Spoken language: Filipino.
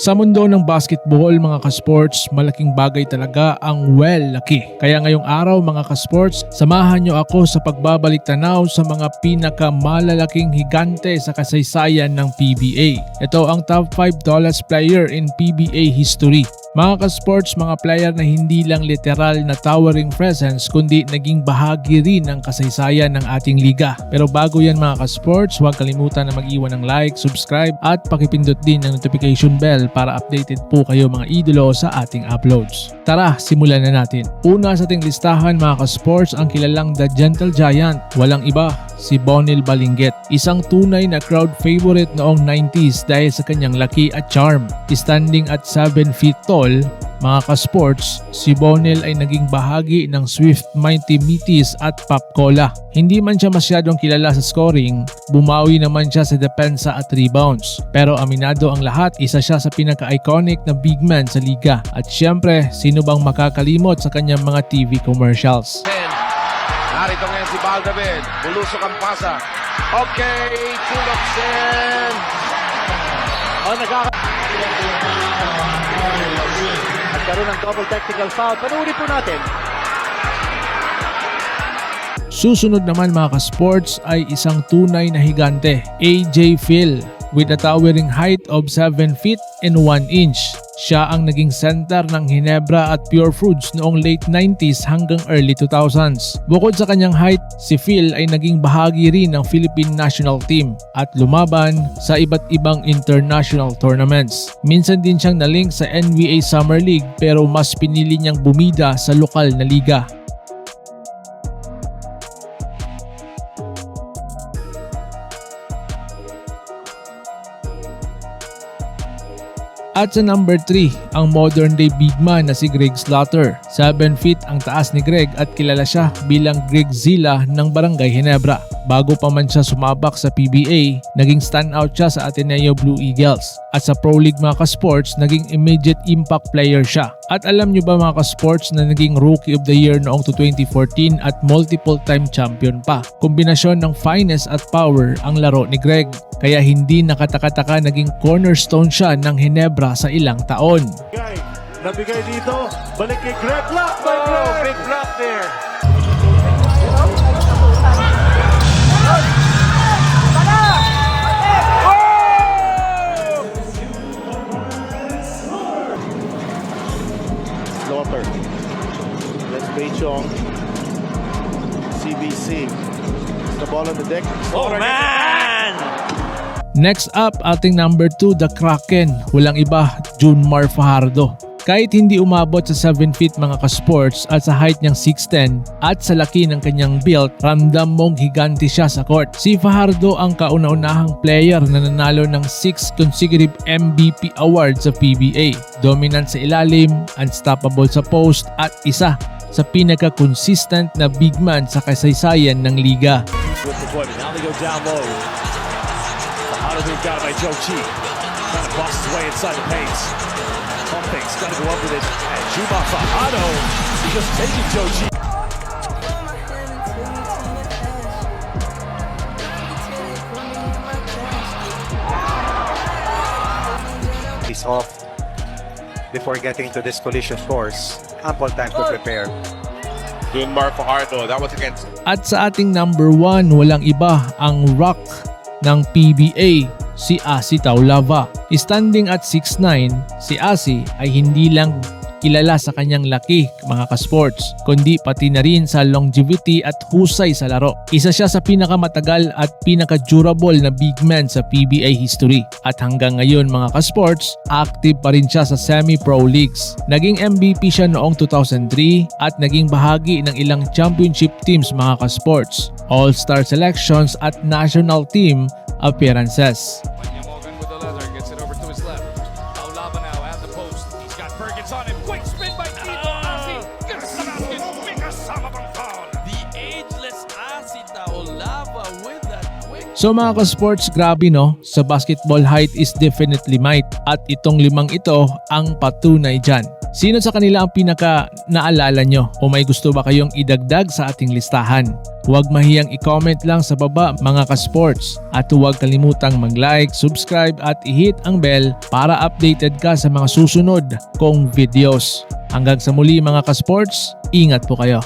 Sa mundo ng basketball mga kasports, malaking bagay talaga ang well-laki. Kaya ngayong araw mga kasports, samahan nyo ako sa pagbabalik tanaw sa mga pinakamalalaking higante sa kasaysayan ng PBA. Ito ang top 5 tallest player in PBA history. Mga ka-sports, mga player na hindi lang literal na towering presence kundi naging bahagi rin ng kasaysayan ng ating liga. Pero bago yan mga ka-sports, huwag kalimutan na mag-iwan ng like, subscribe at pakipindot din ng notification bell para updated po kayo mga idolo sa ating uploads. Tara, simulan na natin. Una sa ating listahan mga ka-sports ang kilalang The Gentle Giant. Walang iba, si Bonil Balinget. Isang tunay na crowd favorite noong 90s dahil sa kanyang laki at charm. Standing at 7 feet tall, mga ka-sports, si Bonil ay naging bahagi ng Swift Mighty Meaties at Pop Cola. Hindi man siya masyadong kilala sa scoring, bumawi naman siya sa depensa at rebounds. Pero aminado ang lahat, isa siya sa pinaka-iconic na big man sa liga. At syempre, sino bang makakalimot sa kanyang mga TV commercials? Narito ngayon Baldavid. Bulusok ang pasa. Okay, tulog Sen. Oh, nagkaka... Nagkaroon ng double technical foul. Panuuli po natin. Susunod naman mga ka-sports ay isang tunay na higante, AJ Phil, with a towering height of 7 feet and 1 inch. Siya ang naging center ng Hinebra at Pure Foods noong late 90s hanggang early 2000s. Bukod sa kanyang height, si Phil ay naging bahagi rin ng Philippine national team at lumaban sa iba't ibang international tournaments. Minsan din siyang nalink sa NBA Summer League pero mas pinili niyang bumida sa lokal na liga. At sa number 3, ang modern day big man na si Greg Slaughter. 7 feet ang taas ni Greg at kilala siya bilang Greg Zilla ng Barangay Hinebra. Bago pa man siya sumabak sa PBA, naging standout siya sa Ateneo Blue Eagles. At sa Pro League mga ka-sports, naging immediate impact player siya. At alam nyo ba mga ka-sports na naging Rookie of the Year noong to 2014 at multiple time champion pa. Kombinasyon ng finesse at power ang laro ni Greg. Kaya hindi nakatakataka naging cornerstone siya ng Hinebra sa ilang taon. Guy, nabigay dito. Balik kay Greg. Block by Greg. Oh, big block there. Slaughter. Let's Beichong. CBC. The ball on the deck. Oh, man! Next up, ating number 2, the Kraken. Walang iba, Junmar Fajardo. Kahit hindi umabot sa 7 feet mga ka-sports at sa height niyang 6'10 at sa laki ng kanyang build, ramdam mong higante siya sa court. Si Fajardo ang kauna-unahang player na nanalo ng 6 consecutive MVP awards sa PBA. Dominant sa ilalim, unstoppable sa post at isa sa pinaka-consistent na big man sa kasaysayan ng liga. Now they go down low. Fajardo being got by Joe Chi. Trying to go up with it. And Juma Fajardo is just taking Joe Chi. is off before getting to this collision course. Ample time to prepare. Dunmar Fajardo. That was against At sa ating number 1, walang iba ang rock ng PBA, si Asi Taulava. Standing at 6'9", si Asi ay hindi lang kilala sa kanyang laki mga ka-sports, kundi pati na rin sa longevity at husay sa laro. Isa siya sa pinakamatagal at pinaka-durable na big man sa PBA history. At hanggang ngayon mga ka-sports, active pa rin siya sa semi-pro leagues. Naging MVP siya noong 2003 at naging bahagi ng ilang championship teams mga ka-sports, all-star selections at national team appearances. Panya Morgan with the leather, gets it over to his left. Taulava now at the post. He's got Perkins on him. Quick spin by Tito Asi. Gets the basket. Big kasama pang foul. The ageless Asi Taolava with that quick So mga ka-sports, grabe no, sa basketball height is definitely might at itong limang ito ang patunay dyan. Sino sa kanila ang pinaka naalala nyo o may gusto ba kayong idagdag sa ating listahan? Huwag mahiyang i-comment lang sa baba mga ka-sports at huwag kalimutang mag-like, subscribe at i-hit ang bell para updated ka sa mga susunod kong videos. Hanggang sa muli mga ka-sports, ingat po kayo.